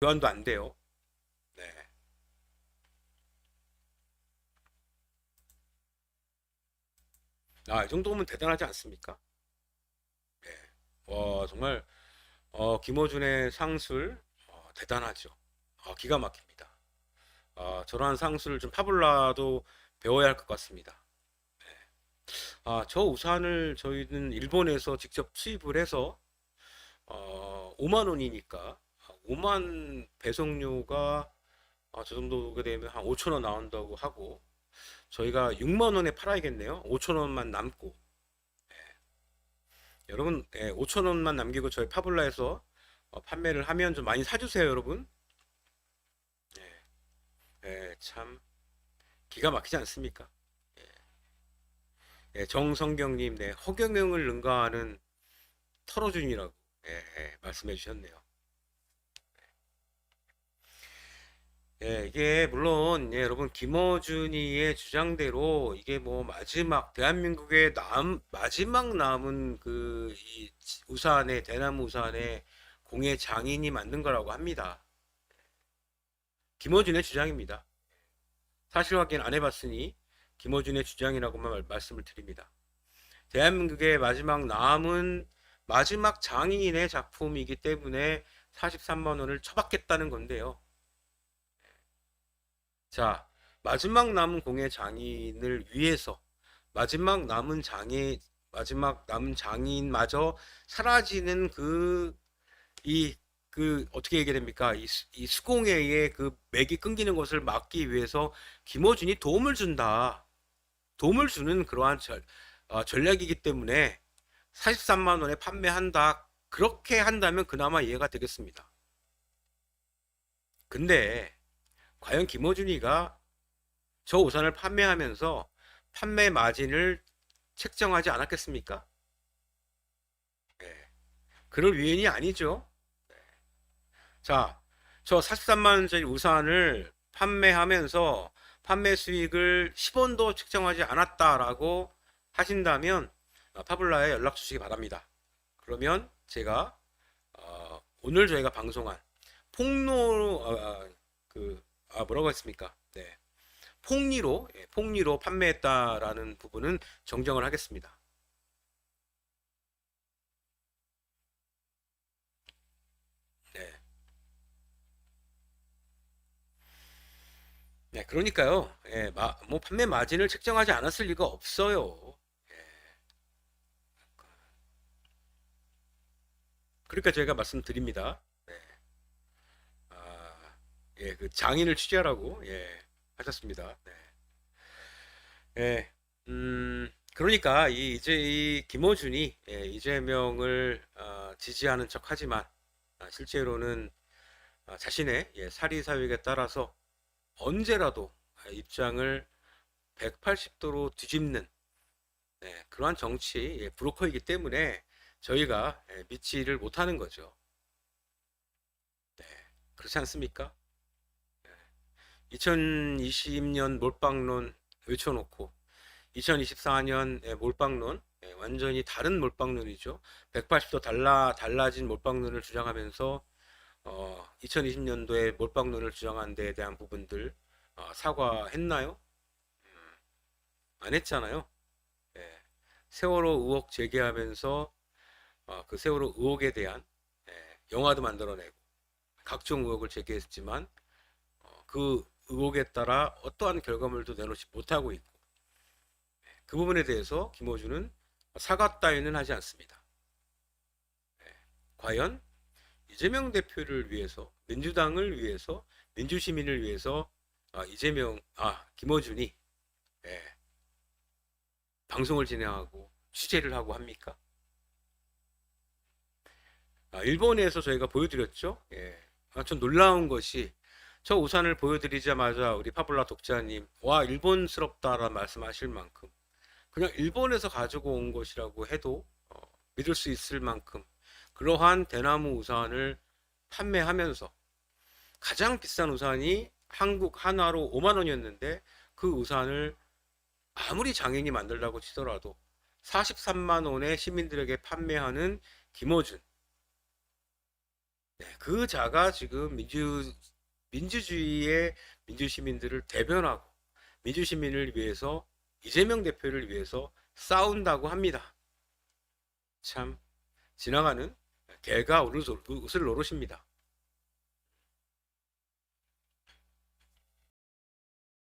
교환도 안 돼요. 네. 아, 이 정도면 대단하지 않습니까? 네. 와, 정말 어, 김어준의 상술 어, 대단하죠. 어, 기가 막힙니다. 아, 저러한 상술을 좀 파블라도 배워야 할 것 같습니다. 아, 저 우산을 저희는 일본에서 직접 수입을 해서 어, 5만 원이니까 5만 배송료가 아, 저 정도가 되면 한 5천 원 나온다고 하고 저희가 6만 원에 팔아야겠네요. 5천 원만 남고 여러분 예, 5천 원만 남기고 저희 파블라에서 어, 판매를 하면 좀 많이 사주세요, 여러분. 예, 예, 참 기가 막히지 않습니까? 예, 정성경님, 네, 허경영을 능가하는 털어준이라고 예, 예, 말씀해 주셨네요. 예, 이게 물론 예, 여러분 김어준이의 주장대로 이게 뭐 마지막 대한민국의 남 마지막 남은 그 이 우산의 대나무 우산의 공예 장인이 만든 거라고 합니다. 김어준의 주장입니다. 사실 확인 안 해봤으니 김어준의 주장이라고만 말- 말씀을 드립니다. 대한민국의 마지막 남은 마지막 장인의 작품이기 때문에 43만 원을 처받겠다는 건데요. 자, 마지막 남은 공예 장인을 위해서 마지막 남은 장인 마지막 남은 장인마저 사라지는 그 이그 어떻게 얘기해야 됩니까? 이, 수- 이 수공예의 그 맥이 끊기는 것을 막기 위해서 김어준이 도움을 준다. 도움을 주는 그러한 절, 어, 전략이기 때문에 43만 원에 판매한다. 그렇게 한다면 그나마 이해가 되겠습니다. 근데 과연 김어준이가 저 우산을 판매하면서 판매 마진을 책정하지 않았겠습니까? 네. 그럴 위인이 아니죠. 네. 자, 저 43만 원짜리 우산을 판매하면서 판매 수익을 10원도 책정하지 않았다라고 하신다면 어, 파블라에 연락 주시기 바랍니다. 그러면 제가 어, 오늘 저희가 방송한 폭로 어, 어, 그 아, 뭐라고 했습니까? 네. 폭리로 예, 폭리로 판매했다라는 부분은 정정을 하겠습니다. 네. 네, 그러니까요. 예, 마, 뭐 판매 마진을 책정하지 않았을 리가 없어요. 예. 그러니까 제가 말씀드립니다. 예, 그 장인을 취재하라고 예, 하셨습니다. 네. 예, 음, 그러니까 이 이제 이 김어준이 예, 이재명을 어, 지지하는 척하지만 아, 실제로는 아, 자신의 예, 사리 사욕에 따라서 언제라도 아, 입장을 180도로 뒤집는 네, 그러한 정치 예, 브로커이기 때문에 저희가 예, 믿지를 못하는 거죠. 네, 그렇지 않습니까? 2020년 몰빵론 외쳐놓고 2024년 예, 몰빵론 예, 완전히 다른 몰빵론이죠. 180도 달라 달라진 몰빵론을 주장하면서 어, 2020년도에 몰빵론을 주장한 데에 대한 부분들 어, 사과했나요? 음, 안 했잖아요. 예, 세월호 의혹 제기하면서 어, 그 세월호 의혹에 대한 예, 영화도 만들어내고 각종 의혹을 제기했지만 어, 그 의혹에 따라 어떠한 결과물도 내놓지 못하고 있고 예, 그 부분에 대해서 김호준은 사과 따위는 하지 않습니다. 예, 과연 이재명 대표를 위해서 민주당을 위해서 민주시민을 위해서 아, 이재명 아 김어준이 예, 방송을 진행하고 취재를 하고 합니까? 아, 일본에서 저희가 보여드렸죠. 예. 아, 전 놀라운 것이 저 우산을 보여드리자마자 우리 파블라 독자님 와 일본스럽다라는 말씀하실 만큼 그냥 일본에서 가지고 온 것이라고 해도 어, 믿을 수 있을 만큼 그러한 대나무 우산을 판매하면서 가장 비싼 우산이 한국 한화로 5만 원이었는데 그 우산을 아무리 장인이 만들라고 치더라도 43만 원에 시민들에게 판매하는 김어준. 네, 그 자가 지금 민주 민주주의의 민주시민들을 대변하고 민주시민을 위해서 이재명 대표를 위해서 싸운다고 합니다. 참 지나가는 개가 웃을 노릇입니다.